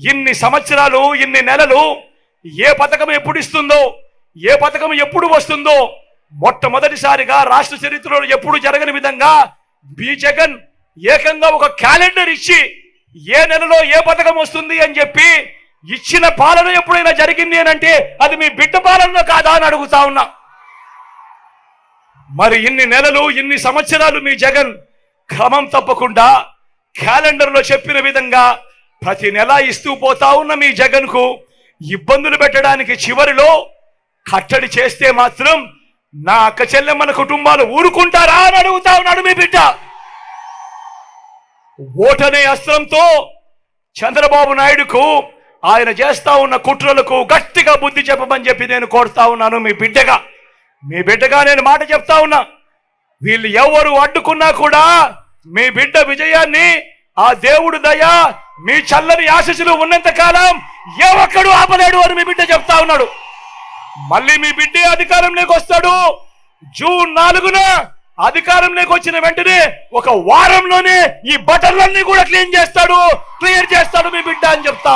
ఇన్ని సంవత్సరాలు ఇన్ని నెలలు ఏ పథకం ఎప్పుడు ఇస్తుందో ఏ పథకం ఎప్పుడు వస్తుందో మొట్టమొదటిసారిగా రాష్ట్ర చరిత్రలో ఎప్పుడు జరగని విధంగా బి జగన్ ఏకంగా ఒక క్యాలెండర్ ఇచ్చి ఏ నెలలో ఏ పథకం వస్తుంది అని చెప్పి ఇచ్చిన పాలన ఎప్పుడైనా జరిగింది అని అంటే అది మీ బిడ్డ పాలన కాదా అని అడుగుతా ఉన్నా. మరి ఇన్ని నెలలు ఇన్ని సంవత్సరాలు మీ జగన్ క్రమం తప్పకుండా క్యాలెండర్లో చెప్పిన విధంగా ప్రతి నెల ఇస్తూ పోతా ఉన్న మీ జగన్కు ఇబ్బందులు పెట్టడానికి చివరిలో కట్టడి చేస్తే మాత్రం నా అక్క చెల్లెమ్మల కుటుంబాలు ఊరుకుంటారా అని అడుగుతా ఉన్నాడు మీ బిడ్డ. ఓటనే అస్త్రంతో చంద్రబాబు నాయుడుకు ఆయన చేస్తా ఉన్న కుట్రలకు గట్టిగా బుద్ధి చెప్పమని చెప్పి నేను కోరుతా ఉన్నాను మీ బిడ్డగా. మీ బిడ్డగా నేను మాట చెప్తా ఉన్నా. వీళ్ళు ఎవరు అడ్డుకున్నా కూడా మీ బిడ్డ విజయాన్ని ఆ దేవుడు దయ మీ చల్లని ఆశీస్సులు ఉన్నంత కాలం ఏ ఒక్కడు ఆపలేడు అని మీ బిడ్డ చెప్తా ఉన్నాడు. మళ్ళీ మీ బిడ్డే అధికారంలోకి వస్తాడు. జూన్ నాలుగున అధికారంలోకి వచ్చిన వెంటనే ఒక వారంలోనే ఈ బటన్లన్నీ కూడా క్లీన్ చేస్తాడు క్లియర్ చేస్తాడు మీ బిడ్డ అని చెప్తా